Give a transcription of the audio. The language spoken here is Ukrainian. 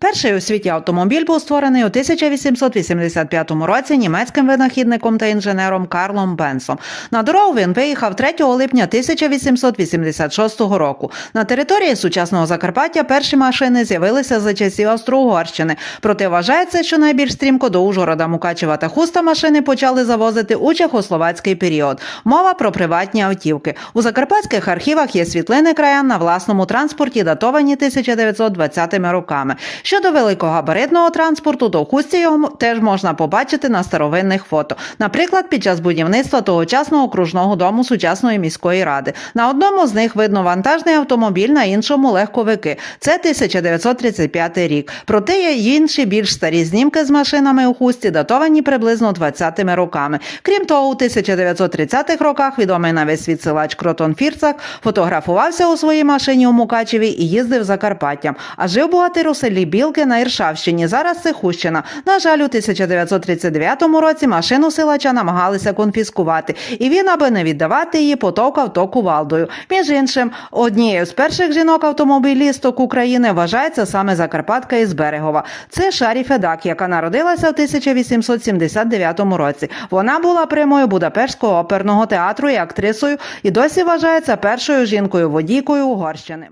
Перший у світі автомобіль був створений у 1885 році німецьким винахідником та інженером Карлом Бенсом. На дорогу він виїхав 3 липня 1886 року. На території сучасного Закарпаття перші машини з'явилися за часів Австро-Угорщини. Проте вважається, що найбільш стрімко до Ужгорода, Мукачева та Хуста машини почали завозити у чехословацький період. Мова про приватні автівки. У закарпатських архівах є світлини краян на власному транспорті, датовані 1920 роками. Щодо великогабаритного транспорту, то в Хусті його теж можна побачити на старовинних фото. Наприклад, під час будівництва тогочасного окружного дому сучасної міської ради. На одному з них видно вантажний автомобіль, на іншому легковики. Це 1935 рік. Проте є інші більш старі знімки з машинами у Хусті, датовані приблизно 20-ми роками. Крім того, у 1930-х роках відомий на весь світ силач Кротон Фірцак фотографувався у своїй машині у Мукачеві і їздив Закарпаттям. А жив богатир у селі Білки на Іршавщині. Зараз це Хущина. На жаль, у 1939 році машину силача намагалися конфіскувати, і він, аби не віддавати її, потовкав то кувалдою. Між іншим, однією з перших жінок-автомобілісток України вважається саме Закарпатка із Берегова. Це Шарі Федак, яка народилася в 1879 році. Вона була примою Будапештського оперного театру і актрисою, і досі вважається першою жінкою-водійкою Угорщини.